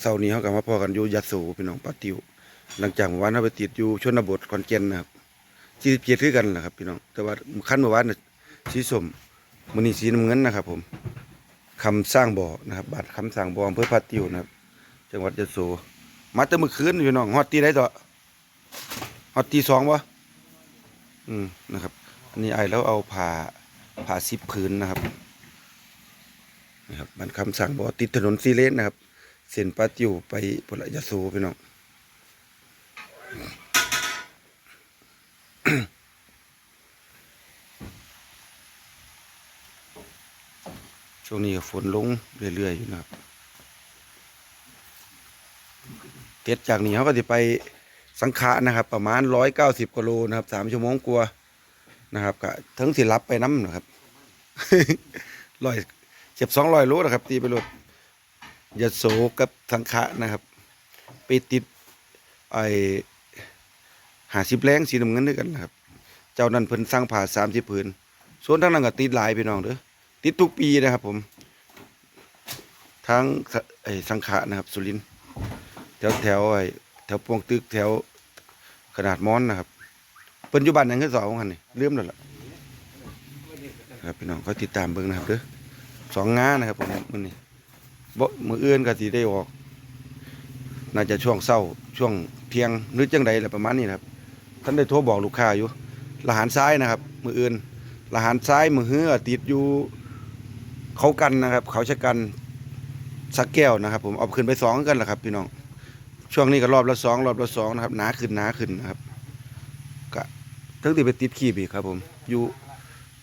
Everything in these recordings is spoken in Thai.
เสาร์นี้เขากลับมาพ่อกันอยู่ยะโสพี่น้องปาติวหลังจากเมื่อวานเขาไปติดอยู่ชนบทขอนแก่นนะครับสีเพียรคือกันแหละครับพี่น้องแต่ว่าขั้นเมื่อวานน่ะสีส้มมื้อนี้สีน้ำเงินนะครับ ผมคำสร้างบ่อนะครับบัตรคำสร้างบ่ออำเภอปาติวนะครับ จังหวัดยะโสมาแต่เมื่อคืนพี่น้องฮอดตีได้ต่อฮอดตีสองบ่อืมนะครับ อันนี้ไอ้แล้วเอาผ่าผ่าซิปพื้นนะครับนะครับมันคำสั่งบอกติดถนนซีเลนนะครับ เส้นปาติวไปพลยะโสพี่น้องช่วงนี้ฝนลงเรื่อยๆอยู่นะครับเต็ดจากนี้เขาก็จะไปสังขะนะครับ ประมาณร้อยเก้าสิบกิโลนะครับสามชั่วโมงกว่านะครับก็ถึงสิรับไปน้ำนะครับร้อยเจ็บสองร้อยโลนะครับ ตีไปรถ ยโสกับสังขะนะครับ ไปติดไอหาสิบแรงสีน้ำเงินด้วยกันนะครับ เจ้านั้นเพิ่นสร้างผ่าสามสิบผืนส่วนทั้งนั้นก็ติดหลายพี่น้องเด้อติดทุกปีนะครับผม ทั้งไอ้สังขะนะครับ สุรินแถวแถวไอ้แถวปวงตึกแถวขนาดม้อนนะครับปิ้นอยู่บ้านยังคือสองคันนี่ลืมแล้วล่ะครับพี่น้องก็ติดตามเบิ่งนะครับเด้อสองงานนะครับผมมื้อนี้ บ่มืออื่นก็สิได้ออก น่าจะช่วงเช้าช่วงเที่ยงหรือจังใดแหละประมาณนี้นะครับ ท่านได้โทรบอกลูกค้าอยู่ละหารซ้ายนะครับ มืออื่นละหารซ้ายมือเฮือติดอยู่เขากันนะครับ เขาชะกันสักแก้วนะครับ ผมเอาขึ้นไปสองกันแหละครับ พี่น้องช่วงนี้ก็รอบละสองรอบละสองนะครับหนาขึ้นหนาขึ้นนะครับก็ทั้งที่ไปติดขีบอีกครับ ผมอยู่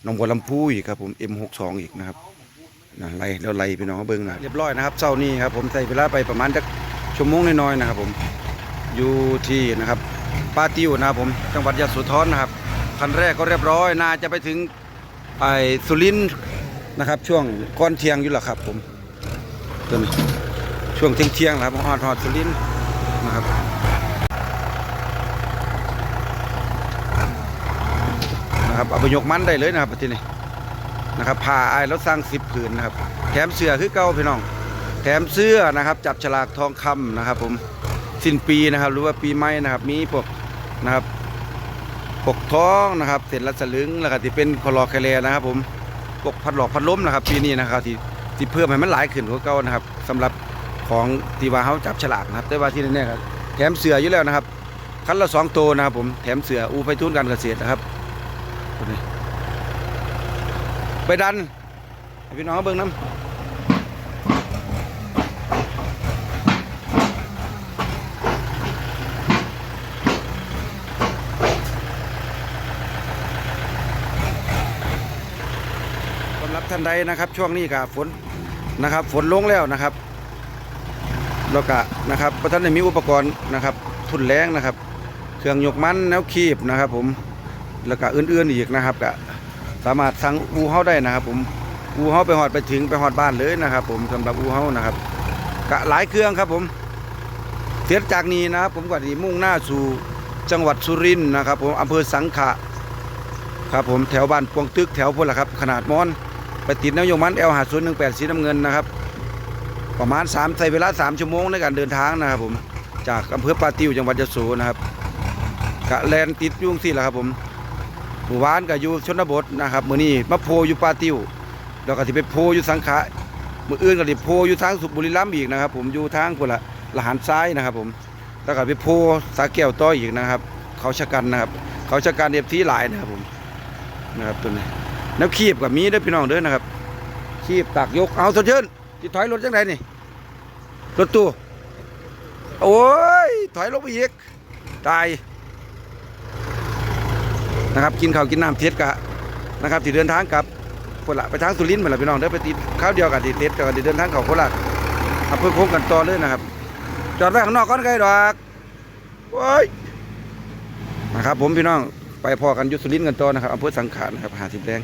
หนองบัวลำพูอีกครับผม M62 อีกนะครับ นะไล่แล้วไล่พี่น้องเบิ้งนะเรียบร้อยนะครับเช้านี้ครับผมใส่เวลาไปประมาณสักชั่วโมงน้อยๆนะครับผมอยู่ที่นะครับปาติวนะครับผมจังหวัดยะโสธรนะครับคันแรกก็เรียบร้อยน่าจะไปถึงไอ้สุรินนะครับ ช่วงก้อนเทียงอยู่แล้วครับ ผมตัวนี้ช่วงเที่ยงเที่ยงครับฮอดฮอดสุรินนะครับนะครับเอาไปยกมันได้เลยนะครับที่นี่ นะครับผ่าไอ้แล้วสร้างสิบผืนนะครับ แถมเสื้อคือเก่าพี่น้อง แถมเสื้อนะครับจับฉลากทองคำนะครับผมสิ้นปีนะครับ หรือว่าปีใหม่นะครับ มีพวกนะครับปกท้องนะครับเศษละสลึงแล้วก็ที่เป็นคอลอแคเลนะครับ ผมพวกพัดหลอกพัดล้มนะครับปีนี้นะครับที่ที่เพิ่มให้มันหลายขึ้นกว่าเก่านะครับสำหรับของที่ว่าเขาจับฉลากนะครับ แต่ว่าที่แน่ๆครับแถมเสืออยู่แล้วนะครับ คันละสองตัวนะครับผมแถมเสืออูไฟทุนการเกษตรนะครับนี้ ไปดันพี่น้องเบิ่งน้ำสำหรับท่านใดนะครับ ช่วงนี้กับฝนนะครับ ฝนลงแล้วนะครับแล้วก็นะครับพระท่านได้มีอุปกรณ์นะครับ ทุนแรงนะครับ เครื่องยกมันแนวคีบนะครับ ผมแล้วก็อื่นๆอีกนะครับก็ สามารถสั่งอูเฮาได้นะครับ ผมอูเฮาไปหอดไปถึงไปหอดบ้านเลยนะครับ ผมสำหรับอูเฮานะครับก็หลายเครื่องครับผมเสียจากนี้นะครับผมก็ดีมุ่งหน้าสู่จังหวัดสุรินทร์นะครับ ผมอำเภอสังขะครับผมแถวบ้านปวงตึกแถวพวกละครับ ขนาดมอนไปติดแนวยงมันเอลหาศูนย์หนึ่งแปดสีน้ำเงินนะครับ ประมาณ3ใช้เวลา3ชั่วโมงในการเดินทางนะครับ ผมจากอำเภอปาติวจังหวัดยะโสนะครับกะแลนติดยุ่งสิแหละครับผม หมู่บ้านกับอยู่ชนบทนะครับมื้อนี้มาโพอยู่ปาติวแล้วก็สิไปโพอยู่สังขะมื้ออื่นก็สิโพอยู่ทางสุบุรีรัมย์อีกนะครับ ผมอยู่ทางพุ่นละละหารซ้ายนะครับ ผมแล้วก็ไปโพสาแก้วต่ออีกนะครับ เขาชะกันนะครับ เขาชะกันเอฟทีหลายนะครับผมนะครับตัวนี้น้ำคีบกับมีด้อพี่น้องเด้อนะครับคีบตักยกเอาสดชื่นที่ถอยรถจังไดนี่รถตู้โอ้ยถอยลงไปอีกตาย นะครับกินข้าวกินน้ำเท็ดกะนะครับที่เดินทางกับคนละไปทางสุรินทร์เหมือนละพี่น้องเด้อไปติดข้าวเดียวกับที่เท็ดกับที่เดินทางเขาโคราชอำเภอโค้งกันต่อเลยนะครับ จอดไว้ข้างนอกก่อนไกลดอกโอ้ยนะครับผมพี่น้องไปพอกันยุสุรินทร์กันต่อนะครับอำเภอสังขารนะครับหาสิบแดง